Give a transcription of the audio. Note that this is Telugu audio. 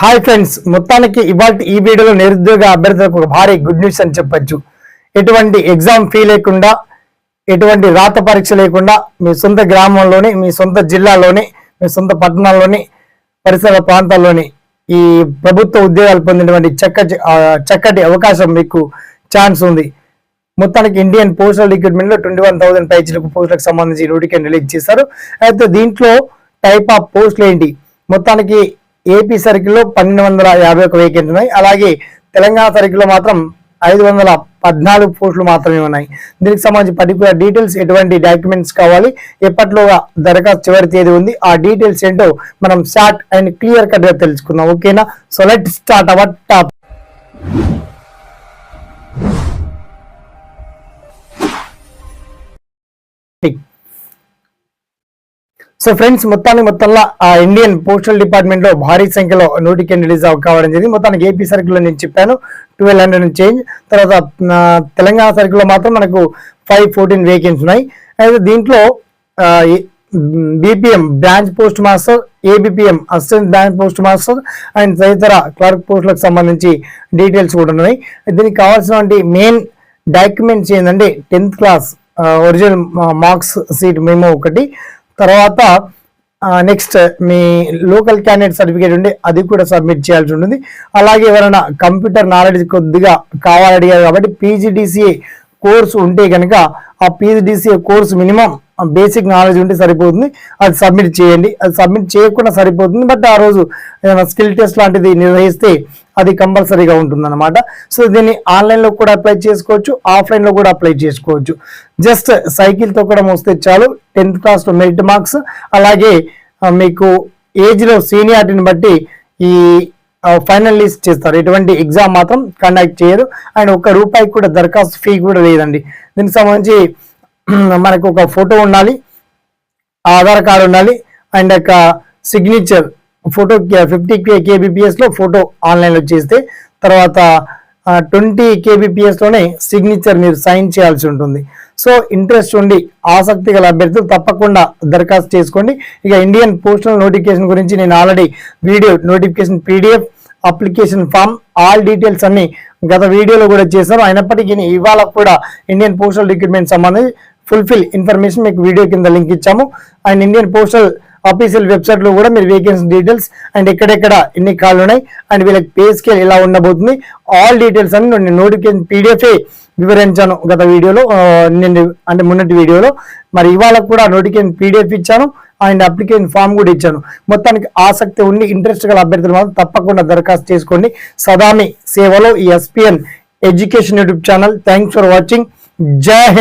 హాయ్ ఫ్రెండ్స్ మొత్తానికి ఇవాళ ఈ వీడియోలో నిరుద్యోగ అభ్యర్థులకు ఒక భారీ గుడ్ న్యూస్ అని చెప్పొచ్చు. ఎటువంటి ఎగ్జామ్ ఫీ లేకుండా ఎటువంటి రాత పరీక్ష లేకుండా మీ సొంత గ్రామంలోని మీ సొంత జిల్లాలోని మీ సొంత పట్టణాల్లోని పరిసర ప్రాంతాల్లోని ఈ ప్రభుత్వ ఉద్యోగాలు పొందినటువంటి చక్కటి చక్కటి అవకాశం మీకు ఛాన్స్ ఉంది. మొత్తానికి ఇండియన్ పోస్టల్ రిక్రూట్మెంట్లో ట్వంటీ వన్ థౌసండ్ పేజీలకు పోస్టులకు సంబంధించి నోటిఫికేషన్ రిలీజ్ చేశారు. అయితే దీంట్లో టైప్ ఆఫ్ పోస్టులు ఏంటి? మొత్తానికి ఏపీ సర్కిల్లో పన్నెండు వందల యాభై ఒక వేకెంట్ ఉన్నాయి. అలాగే తెలంగాణ సర్కిల్లో మాత్రం ఐదు వందల పద్నాలుగు పోస్టులు మాత్రమే ఉన్నాయి. దీనికి సంబంధించి పర్టికులర్ డీటెయిల్స్ ఎటువంటి డాక్యుమెంట్స్ కావాలి ఎప్పట్లోగా దరఖాస్తు చివరి తేదీ ఉంది ఆ డీటెయిల్స్ ఏంటో మనం షార్ట్ అండ్ క్లియర్ కట్గా తెలుసుకుందాం. ఓకేనా so let start our top so friends మొత్తానికి మొత్తంలో ఆ ఇండియన్ పోస్టల్ డిపార్ట్మెంట్లో భారీ సంఖ్యలో నోటిఫికేషన్ రిలీజ్ కావడం జరిగింది. మొత్తానికి ఏపీ సర్కిల్లో నేను చెప్పాను ట్వెల్వ్ హండ్రెడ్ చేంజ్ తర్వాత తెలంగాణ సర్కిల్లో మాత్రం మనకు ఫైవ్ ఫోర్టీన్ వేకెన్సీ ఉన్నాయి. అయితే దీంట్లో BPM branch post master ABPM assistant branch post master and తదితర క్లర్క్ పోస్టులకు సంబంధించి డీటెయిల్స్ కూడా ఉన్నాయి. దీనికి కావాల్సినటువంటి మెయిన్ డాక్యుమెంట్స్ ఏంటంటే tenth class original marks sheet మేము ఒకటి తర్వాత నెక్స్ట్ మీ లోకల్ క్యాండిడేట్ సర్టిఫికేట్ ఉండి అది కూడా సబ్మిట్ చేయాల్సి ఉంటుంది. అలాగే ఎవరైనా కంప్యూటర్ నాలెడ్జ్ కొద్దిగా కావాలడిగారు కాబట్టి పీజీడీసీఏ కోర్సు ఉంటే కనుక ఆ PGDCA course minimum basic knowledge ఉంటే సరిపోతుంది. అది సబ్మిట్ చేయండి. అది సబ్మిట్ చేయకుండా సరిపోతుంది. బట్ ఆ రోజు స్కిల్ టెస్ట్ లాంటిది నిర్వహిస్తే అది కంపల్సరీగా ఉంటుందన్నమాట. సో దీన్ని ఆన్లైన్లో కూడా అప్లై చేసుకోవచ్చు. ఆఫ్లైన్లో కూడా అప్లై చేసుకోవచ్చు. జస్ట్ సైకిల్ తొక్కడం వస్తే చాలు. టెన్త్ క్లాస్ మెరిట్ మార్క్స్ అలాగే మీకు ఏజ్లో సీనియారిటీని బట్టి ఈ ఫైనల్ లిస్ట్ చేస్తారు. ఎటువంటి ఎగ్జామ్ మాత్రం కండక్ట్ చేయరు. అండ్ ఒక్క రూపాయికి కూడా దరఖాస్తు ఫీ కూడా లేదండి. దీనికి సంబంధించి మనకు ఒక ఫోటో ఉండాలి ఆధార్ కార్డు ఉండాలి అండ్ ఒక సిగ్నేచర్ ఫోటో ఫిఫ్టీ కే లో ఫోటో ఆన్లైన్లో చేస్తే తర్వాత ట్వంటీ కేబీపీఎస్లోనే సిగ్నేచర్ మీరు సైన్ చేయాల్సి ఉంటుంది. సో ఇంట్రెస్ట్ ఉండి ఆసక్తి గల అభ్యర్థులు తప్పకుండా దరఖాస్తు చేసుకోండి. ఇక ఇండియన్ పోస్టల్ నోటిఫికేషన్ గురించి నేను already video notification PDF application form all details అన్ని గత వీడియోలో కూడా చేశాను. అయినప్పటికీ ఇవాళ కూడా ఇండియన్ పోస్టల్ రిక్రూట్మెంట్ సంబంధించి ఫుల్ఫిల్ ఇన్ఫర్మేషన్ మీకు వీడియో కింద లింక్ ఇచ్చాము. అండ్ ఇండియన్ పోస్టల్ ఆఫీషియల్ వెబ్సైట్లో కూడా మీరు వేకెన్సీ డీటెయిల్స్ అండ్ ఎక్కడెక్కడ ఎన్ని కాళ్ళు ఉన్నాయి అండ్ వీళ్ళకి పే స్కేల్ ఎలా ఉండబోతుంది ఆల్ డీటెయిల్స్ అని నేను నోటిఫికేషన్ పీడిఎఫ్ వివరించాను గత వీడియోలో నేను అంటే మొన్నటి వీడియోలో. మరి ఇవాళ కూడా నోటిఫికేషన్ పీడిఎఫ్ ఇచ్చాను అండ్ అప్లికేషన్ ఫామ్ కూడా ఇచ్చాను. మొత్తానికి ఆసక్తి ఉండి ఇంట్రెస్ట్ గల అభ్యర్థులు మాత్రం తప్పకుండా దరఖాస్తు చేసుకోండి. సదామి సేవలో ఈ SPN education YouTube channel thanks for watching జై